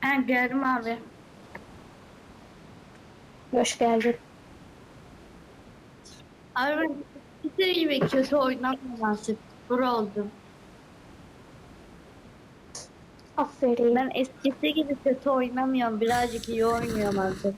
Ha geldim abi. Hoş geldin. Abi bir gibi kötü oynamıyorum artık. Pro oldum. Aferin. Ben eskisi gibi kötü oynamıyorum. Birazcık iyi oynuyorum artık.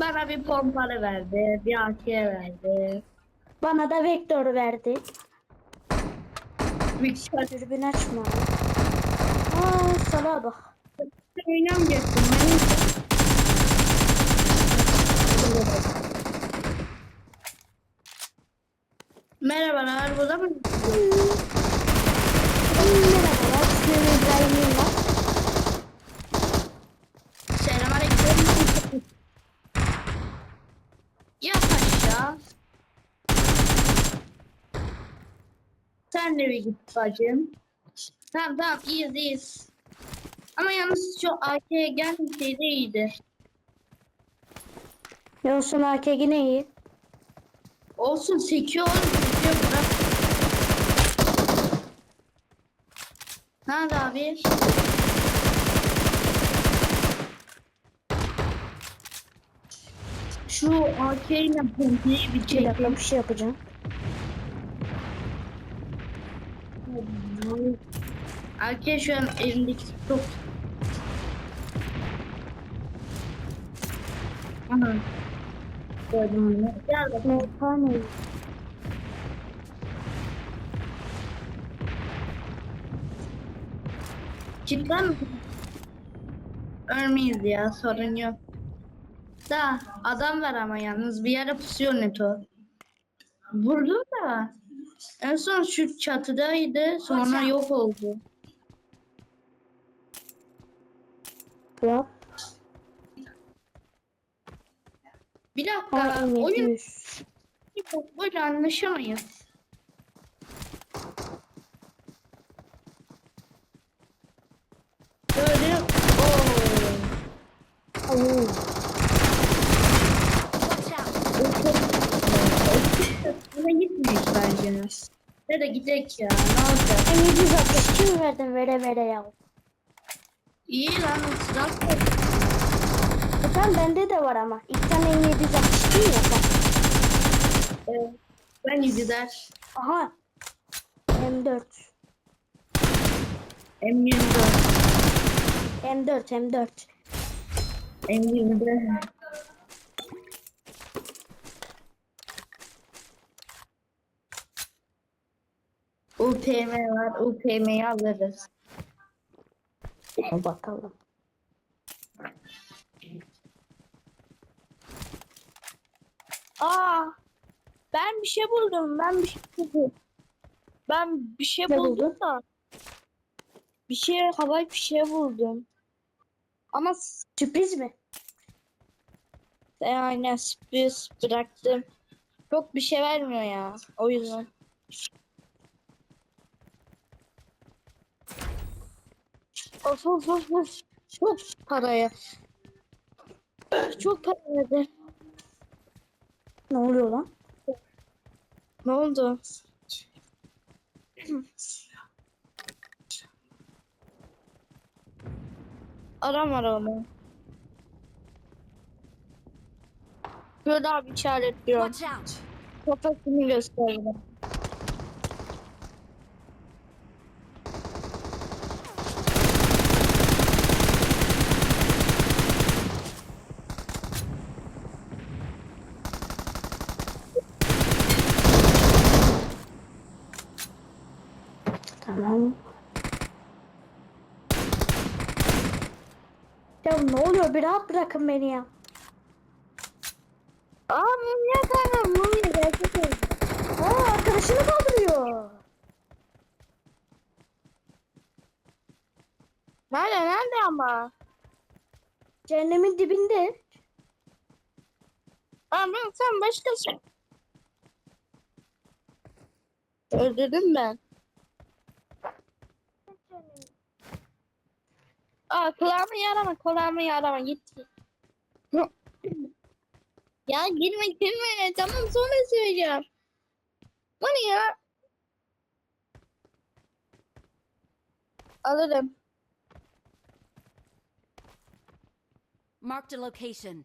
Bana bir pompalı verdi, bir AK verdi. Bana da vektör verdi. Şarkı Dürbün açma. Aa salağa bak. oynamayacaktım. Ben Merhabalar, burada mı? Merhabalar. İsmim İbrahim Bir git bacım. Tamam tamam iyiyiz iyiyiz. Ama yalnız şu AK'ye gelmeseydi iyiydi. Yunus'un AK yine iyi. Olsun sekiyor oğlum sekiyor bırak. Nerede abi? Şu AK ile pompayı bir Bir çek. dakika bir şey yapacağım. AK şu an elindeki çok. Aha. Gördüm onu. Gel bakalım. Ne? Cidden? Ölmeyiz ya sorun yok. Da adam var ama yalnız bir yere pusuyor Neto. Vurdu da. En son şu çatıdaydı sonra yok oldu. Yap. Bir dakika Aa, oyun 700. böyle anlaşamayız. Ne de gidek ya. Ne olacak? M760 kim verdin vere vere ya. İyi lan silah. E tamam bende de var ama. İlk tane M760 değil ya. Bak. Evet. Ben gider. Aha. M4. M24. M4 M4. M24. UPM var. UPM'yi alırız. Bakalım. Aa, ben bir şey buldum. Ben bir şey buldum. Ben bir şey Ne buldum buldun? da. Bir şey havai bir şey buldum. Ama Sürpriz mi? yani sürpriz bıraktım. Çok bir şey vermiyor ya. O yüzden. Of of of of. Çok paraya. Çok para verdi. Ne oluyor lan? Ne oldu? Aram var onu. Şurada abi out! Kafasını gösterdim. Tamam. Ya ne oluyor? Bir rahat bırakın beni ya. Aa mumya kanka mumya gerçek oldu. Aa arkadaşını kaldırıyor. Nerede nerede ama? Cehennemin dibinde. Aa ben sen başkasın. Öldürdüm ben. Aa kulağımı yarama kulağımı yarama git. ya girme girme tamam sonra söyleyeceğim. Bu ne ya? Alırım. Marked a location.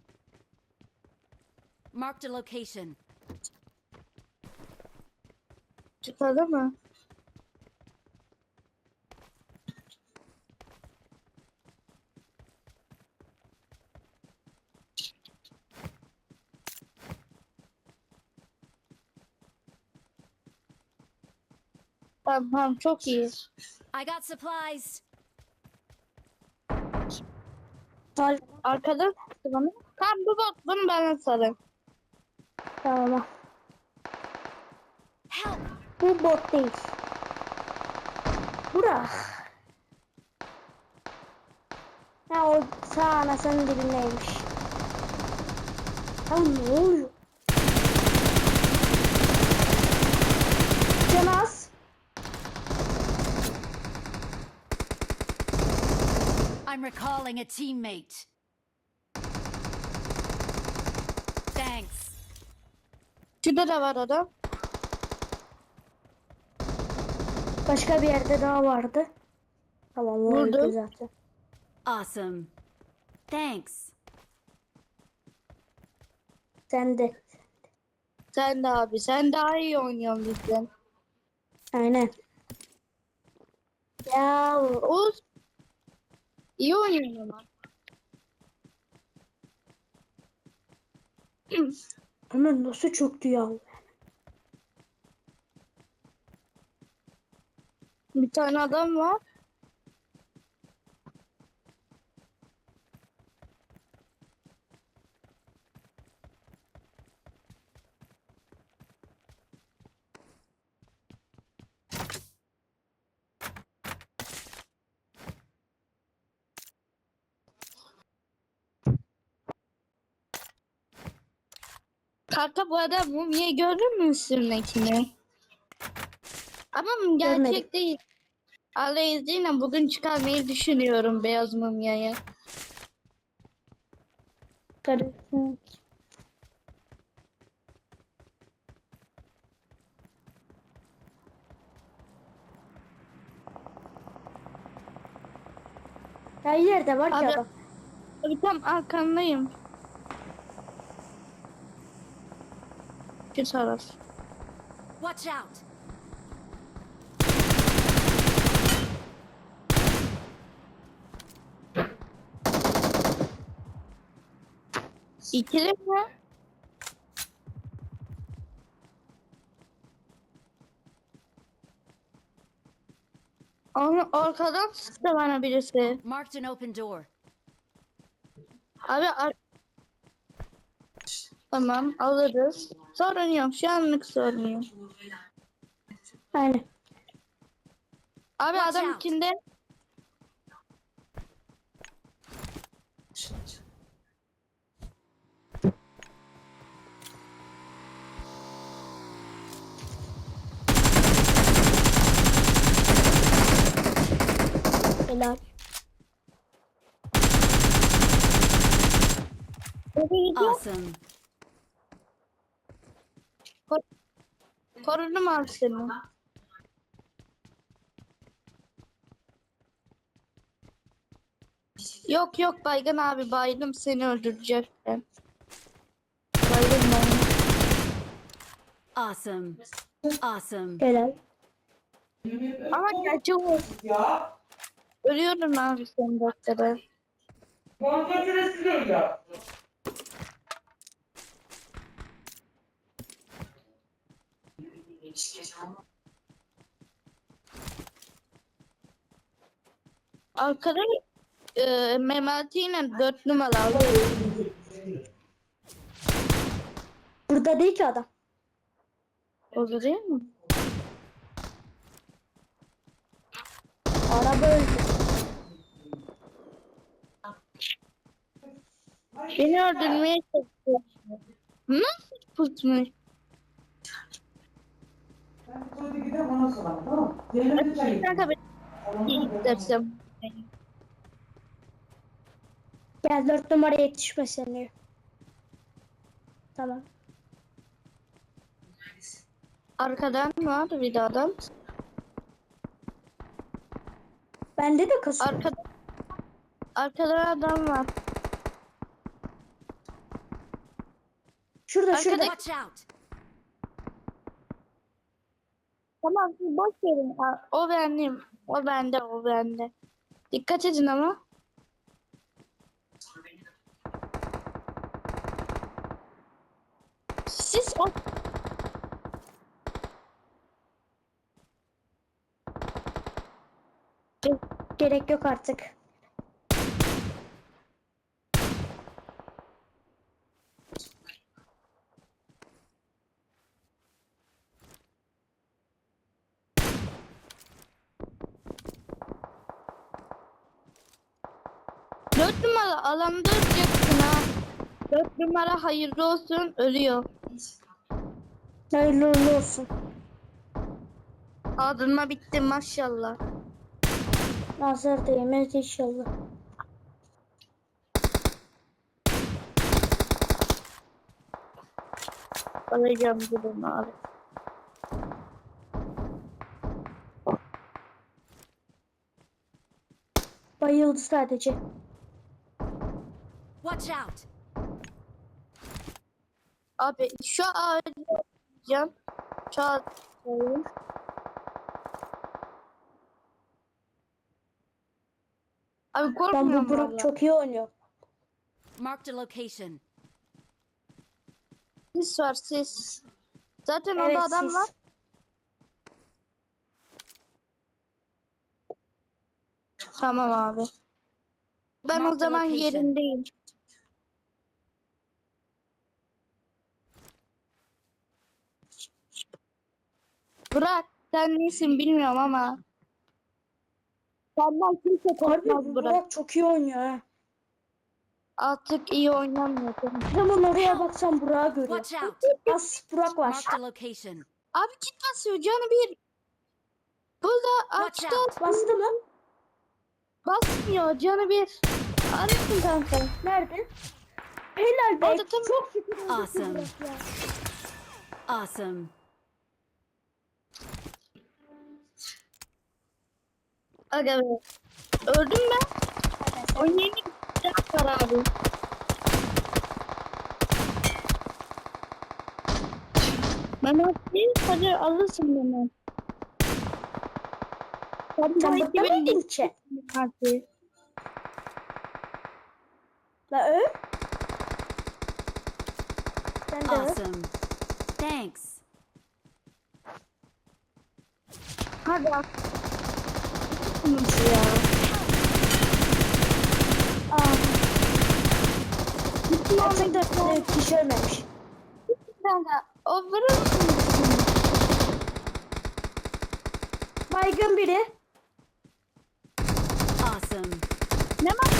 Marked a location. Çıkalım mı? Tamam tamam çok iyi. I got supplies. Al. Arkadan sıktı bana. Tamam bu bot bunu bana sarın. Tamam. Help! Bu bot değil. Bura. Ha o sağ anasının dibindeymiş. Ya ne oluyor? Canaz. I'm recalling a teammate. Thanks. Şurada da var adam. Başka bir yerde daha vardı. Tamam o Vurdu. öldü zaten. Awesome. Thanks. Sen de. Sen de abi sen daha iyi oynuyorsun bizden. Aynen. Ya Oğuz iyi oynuyorsun ama. ama nasıl çöktü ya? Bir tane adam var. Kanka bu adam mumyayı gördün mü üstündekini? Ama gerçek Görmedim. değil. Allah izniyle bugün çıkarmayı düşünüyorum beyaz mumyayı. Karışsın. Her yerde var ki Abi- adam. Abi tam arkandayım. Şu taraf. Watch out. İkili mi? Onu arkadan sıktı bana birisi. Marked an open door. Abi ar- Tamam alırız. Sorun yok şu anlık sorun yok. Aynen. Abi Watch adam out. ikinde Helal. Awesome. Korudum abi seni. Yok yok baygın abi baydım seni öldürecektim. Baydım ben. Awesome. Awesome. Helal. Ama gerçi o. Ölüyorum abi sen dakikada. Konsantresi geliyor. Arkada e, Memati ile 4 numara alıyor. Burada değil ki adam. Olur değil mi? Araba öldü. Beni öldürmeye çalışıyor. Nasıl tutmuş? Hadi gidelim ondan sonra tamam mı? Çayı. Kanka ben iyi gidersem. Gel dört numara yetişme seni. Tamam. Arkadan var bir de adam. Bende de kasıyor. Arkada Arkada adam var. şurada şurada. arkada- Watch out! Tamam siz boş verin. O benim. O bende o bende. Dikkat edin ama. Siz o Gerek yok artık. Dört numara alanda öleceksin ha. Dört numara hayırlı olsun ölüyor. Hayırlı uğurlu olsun. Adılma bitti maşallah. Nazar değmez inşallah. Alacağım bunu abi. Bayıldı sadece. Watch out! Abi şu ağacı alacağım. Şu ağacı. Abi Ben korkmuyorum bu Burak çok iyi oynuyor. Marked a location. Sis var sis. Zaten Evet orada adam var. Tamam abi. Ben o Mark the zaman location. yerindeyim. Burak sen nesin bilmiyorum ama. Senden kimse Harbi korkmaz bu Burak. Burak çok iyi oynuyor ha. Artık iyi oynamıyor. Zaman oraya baksam Burak'ı görüyor. Watch out! Az Burak var. Location. Abi git basıyor canı bir. Burada Watch açta out. Bastı mı? basmıyor canı bir. Arıyorsun kanka. Nerede? Helal be. Orada tam- Çok şükür Awesome. Awesome. Aga be. Öldüm ben. O yeni bir var abi. Mehmet değil, hadi alırsın beni. Sen Sen bu burada mıydın ki? La öl. Sen de öl. Awesome. Thanks. Hadi Nasıl ya? Aa. Gerçekten e, kişi ölmemiş. Kanka, o vurur musun? Baygın biri. Awesome. Ne var?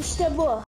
İşte bu.